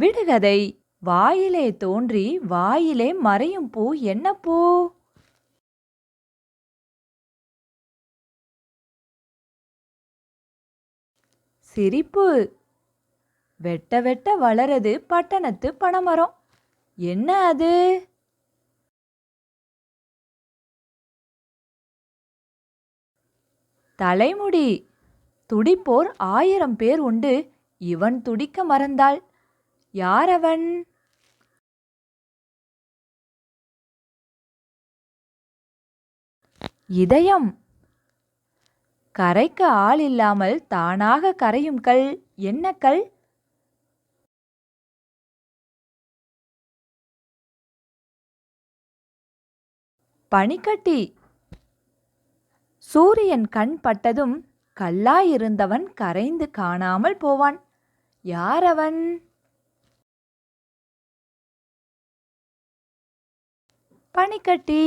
விடுகதை. வாயிலே தோன்றி வாயிலே மறையும் பூ என்ன பூ? சிரிப்பு. வெட்ட வெட்ட வளரது பட்டணத்து பனைமரம். என்ன அது? தலைமுடி. துடிப்போர் ஆயிரம் பேர் உண்டு. இவன் துடிக்க மறந்தாள். யாரவன்? இதயம். கரைக்க ஆள் இல்லாமல் தானாக கரையும் கல். என்ன கல்? பனிக்கட்டி. சூரியன் கண் பட்டதும் கல்லாயிருந்தவன் கரைந்து காணாமல் போவான். யாரவன்? பனிக்கட்டி